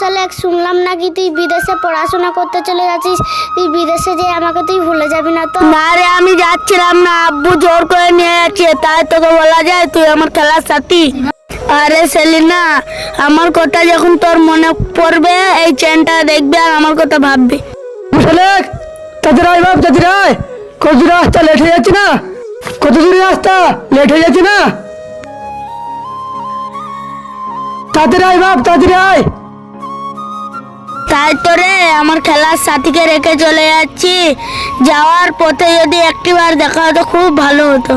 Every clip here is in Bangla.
সালে এক শুনলাম নাকি তুই বিদেশে পড়াশোনা করতে চলে যাচ্ছিস। তুই বিদেশে যে আমাকে তুই ভুলে যাবি না তো? না রে আমি যাচ্ছিলাম না। আব্বু জোর করে নিয়ে যাচ্ছে তাই তোকে বলা যায় তুই আমার খেলার সাথী। আরে সেলিনা আমার কথা যখন তোর মনে পড়বে এই চেনটা দেখবে আর আমার কথা ভাববে। তাদের আয় বাপ তাদের আয় কত দূর রাস্তা লেট হয়ে যাচ্ছে না? কত দূর রাস্তা লেট হয়ে যাচ্ছে না? তাদের আয় বাপ তাদের তাই তো রে আমার খেলার সাথীকে রেখে চলে যাচ্ছি। যাওয়ার পথে যদি একটিবার দেখা হতো খুব ভালো হতো।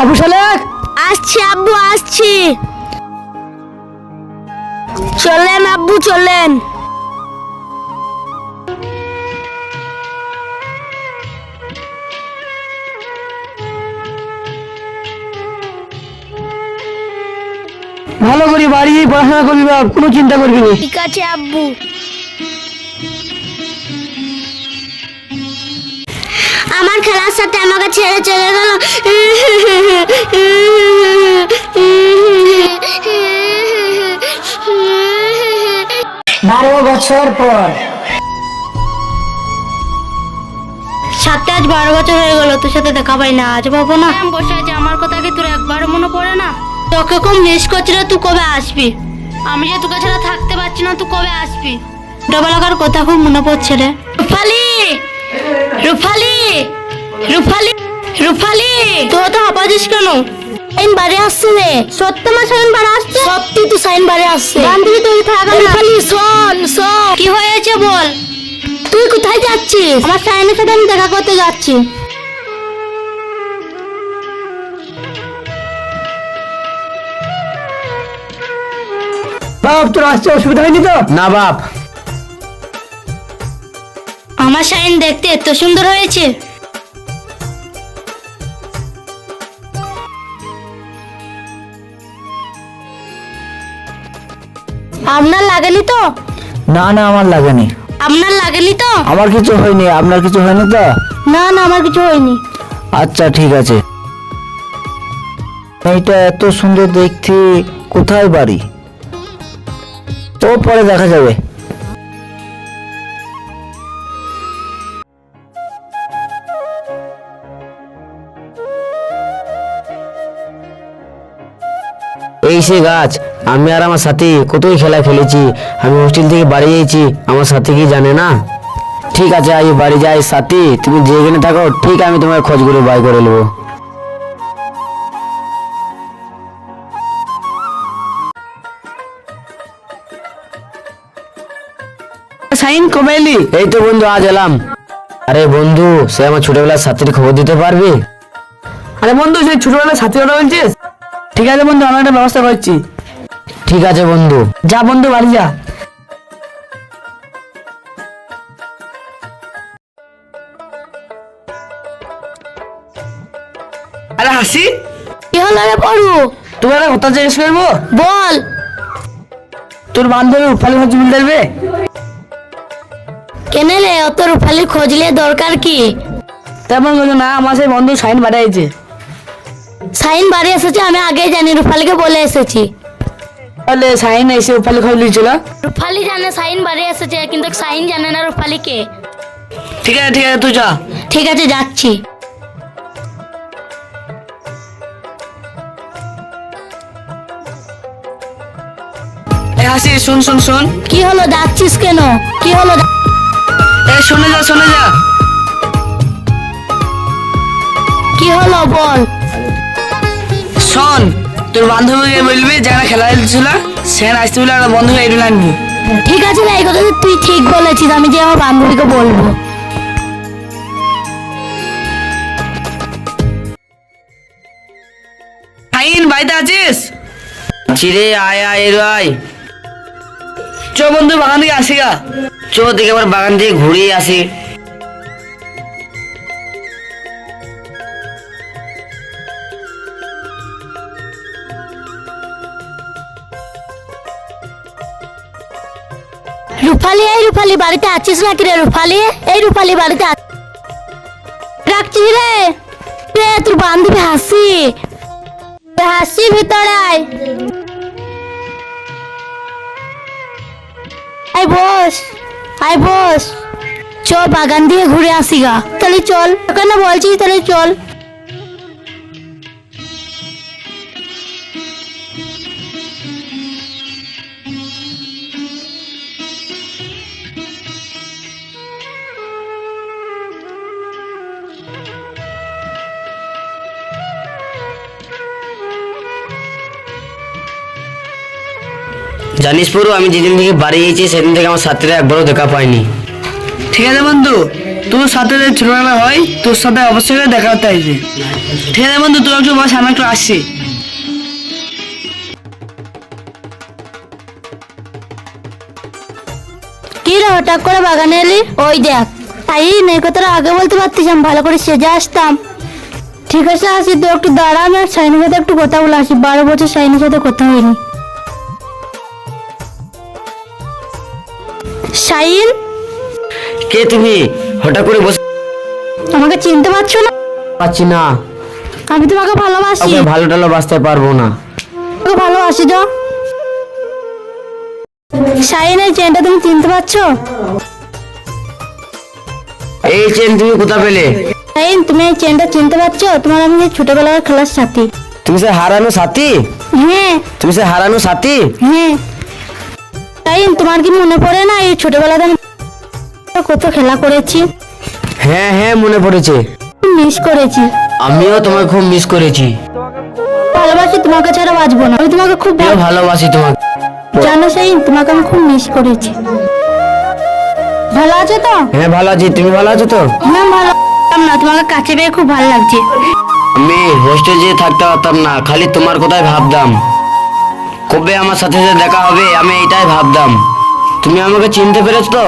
আবু শালেক আসছি আব্বু আসছি। চলেন আব্বু চলেন। বাড়ি গিয়ে পড়াশোনা করবি বাপ কোনো চিন্তা করবি না। ঠিক আছে আব্বু। আমার খেলার সাথে আমাকে ছেড়ে চলে গেল। বারো বছর পর। সাথে আজ বারো বছর হয়ে গেল তোর সাথে দেখা পাই না আজ পাবো না। বসে আছি আমার কথা কি তোর একবারও মনে পড়ে না? তোকে খুব মিস করছিল তুই কবে আসবি? আমি যে তোকে ছাড়া থাকতে পারছি না তুই কবে আসবি? ছোটবেলাকার কথা খুব মনে পড়ছে রে। রুফালি! রুফালি! রুফালি! রুফালি! তুই তো হাঁপাছিস কেন? সাইন বাড়ি আসছে রে। সত্য মা সাইন বাড়ি আসছে? সত্যি তুই সাইন বাড়ি আসছে। বান্ধবী তুই থাকা রূপালি শোন শোন। কি হয়েছে বল? তুই কোথায় যাচ্ছিস? আমার সাইনের সাথে আমি দেখা করতে যাচ্ছি। বাপ তোর আসতে অসুবিধা হয়নি তো? না বাপ। আমার শাইন দেখতে এত সুন্দর হয়েছে। আপনার লাগেনি তো? না না আমার লাগেনি। আপনার লাগেনি তো? আমার কিছু হয়নি আপনার কিছু হয়নি তো? না না আমার কিছু হয়নি। আচ্ছা ঠিক আছে। এইটা এত সুন্দর দেখতে কোথায় বাড়ি? তো পরে দেখা যাবে। এই সে গাছ, আমি আর আমার সাথী কতই খেলা খেলেছি আমি হোস্টেল থেকে বাড়ি গিয়েছি, আমার সাথী কি জানে না? ঠিক আছে, আজ বাড়ি যাই, সাথী, তুমি যেখানে থাকো, ঠিক আমি তোমার খোঁজগুলো বাই করে নেব। সাইন কবে এলি এই তো বন্ধু আজ এলাম। আরে বন্ধু সে আমার ছোটবেলার সাথীর খবর দিতে পারবি? আরে বন্ধু সেই ছোটবেলার সাথী কথা বলছিস? ঠিক আছে বন্ধু আমরা একটা ব্যবস্থা করছি। ঠিক আছে বন্ধু। যা বন্ধু বাড়ি যা। আরে হাসি কি হলো রে পড়ু তোমার একটা কথা জিজ্ঞেস করব? বল। তোর বান্ধবী উপালি হচ্ছে বলতে পারবে কেনে রে অত রূপালির খোঁজলে দরকার কি? তেমন কিছু না আমার সেই বন্ধু সাইন বাড়াইছে সাইন বাড়ি এসেছে আমি আগেই জানি রূপালিকে বলে এসেছি। তাহলে সাইন এসে উপালি খবর লিয়েছিল রূপালি জানে সাইন বাড়ি এসেছে কিন্তু সাইন জানে না রূপালিকে ঠিক আছে ঠিক আছে তুই যা। ঠিক আছে যাচ্ছি। হাসি শুন শুন শুন। কি হলো যাচ্ছিস কেন? কি হলো এ শুনে যা শুনে যা। কি হলো বল? শোন তোর বান্ধবীকে বলবি যারা খেলা খেলছিল সেখানে আসতে বলে একটা বন্ধু এড়ে আনবি। ঠিক আছে রে এই কথা তুই ঠিক বলেছিস আমি যে আমার বান্ধবীকে বলব। ফাইন বাড়িতে আছিস? চিরে আয় আয় এর আয়। চ বন্ধু, বাগান থেকে আসি গা। চো দেখে আবার বাগান থেকে ঘুরিয়ে আসি। রূপালি, এই রূপালি বাড়িতে আছিস নাকি রে রূপালি? এই রূপালি বাড়িতে রাখছিস রে। রে, তোর বান্ধবী হাসি। হাসি ভিতরে আয়। আই বস আই বস। চ বাগান দিয়ে ঘুরে আসি গা। তাহলে চল। কেন বলছিস তাহলে চল। জানিস পুরো আমি যেদিন থেকে বাড়ি গিয়েছি সেদিন থেকে আমার সাথীরা একবারও দেখা পাইনি ঠিক আছে বন্ধু তোর সাথে যদি ছোটবেলা হয় তোর সাথে অবশ্যই করে দেখা করতে আসবে। ঠিক আছে বন্ধু তোর একটু বস আমি একটু আসছি। কি রে হঠাৎ করে বাগানে এলি? ওই দেখ তাই এই কথাটা আগে বলতে পারতিস আমি ভালো করে সেজে আসতাম। ঠিক আছে আসি তো একটু দাঁড়া আমি আর সাইনের সাথে একটু কথা বলে আসি। বারো বছর সাইনের সাথে কথা হয়নি। শাইন? কে তুমি? হঠাৎ করে বসে আমাকে চিনতে পারছ না? পাচ্ছি না। আমি তোমাকে ভালোবাসি। ওকে ভালো টালো বাঁচতে পারব না। ভালোবাসি তো শাইন এই চেনটা তুমি চিনতে পারছ? এই চেন তুমি কোথা পেলে? শাইন তুমি এই চেনটা চিনতে পারছ? তোমার আমি ছোটবেলার খেলার সাথী। তুমি সে হারানো সাথী? হ্যাঁ। তুমি সে হারানো সাথী? হ্যাঁ। তাই তোমার কি মনে পড়ে না? এই ছোটবেলাতে কত খেলা করেছি। হ্যাঁ হ্যাঁ মনে পড়েছে। মিস করেছি। আমিও তোমাকে খুব মিস করেছি। ভালোবাসি তোমাকে ছাড়া বাঁচবো না। আমি তোমাকে খুব ভালোবাসি তোমাকে। জানো সেই তোমাকে আমি খুব মিস করেছি। ভালো আছো তো? হ্যাঁ ভালো আছি। তুমি ভালো আছো তো? হ্যাঁ ভালো না তোমাকে কাছে পেয়ে খুব ভালো লাগছে। আমি হোস্টেল যেয়ে থাকতে পারতাম না। খালি তোমার কথাই ভাবতাম। কবে আমার সাথে সাথে দেখা হবে আমি এটাই ভাবতাম। তুমি আমাকে চিনতে পেরেছ তো?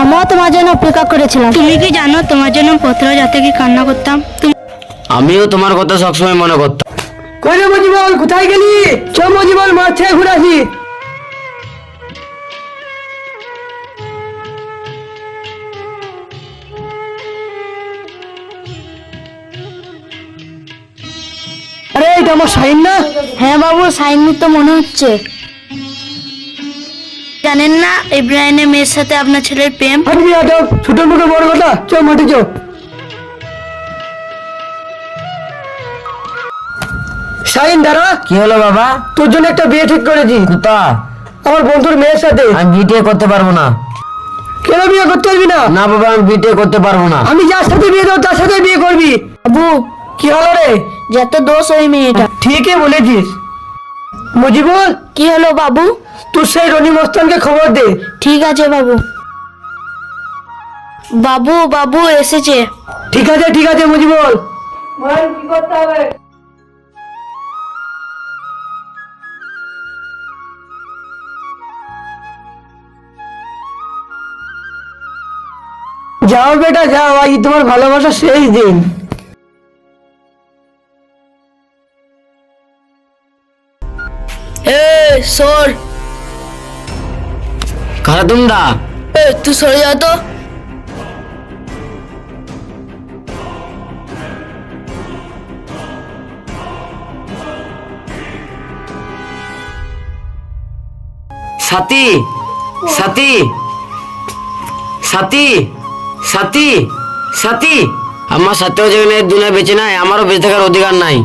আমিও তোমার জন্য অপেক্ষা করেছিলাম। তুমি কি জানো তোমার জন্য পত্র যাতে কি কান্না করতাম? তুমি আমিও তোমার কথা সবসময় মনে করতাম। কই রে মজিবল কোথায় গেলি? চল মজিবল ঘুরাছি এটা আমার শাইন না? হ্যাঁ বাবু সাইন তো মনে হচ্ছে। জানেন না ইব্রাহিমের মেয়ের সাথে আপনার ছেলের প্রেম? হাঁটবি হাঁটো ছোট মুখে বড় কথা? চ মাঠে চ শাইন দাঁড়া। কি হলো বাবা? তোর জন্য একটা বিয়ে ঠিক করেছি। কুতা আমার বন্ধুর মেয়ের সাথে। আমি বিটে করতে পারব না। কেন বিয়ে করতে পারবি না? না বাবা আমি বিটে করতে পারব না। আমি যার সাথে বিয়ে দেবো তার সাথে বিয়ে করবি। বাবু কি হলো রে? যত দোষ ওই মেয়েটা ঠিকই বলেছিস। মুজিবুল কি হলো বাবু? তুই সেই রনি মস্তানকে খবর দে। ঠিক আছে বাবু। বাবু বাবু এসেছে। ঠিক আছে ঠিক আছে মুজিবুল। যাও বেটা যাও আজ তোমার ভালোবাসা শেষ দিন। এ সর। কারা তোমরা এ তুই সরে যা তো। সাথী সাথী সাথী সাথী সাথী। আমার সাথেও যেখানে দুনিয়া বেঁচে নাই আমারও বেঁচে থাকার অধিকার নাই।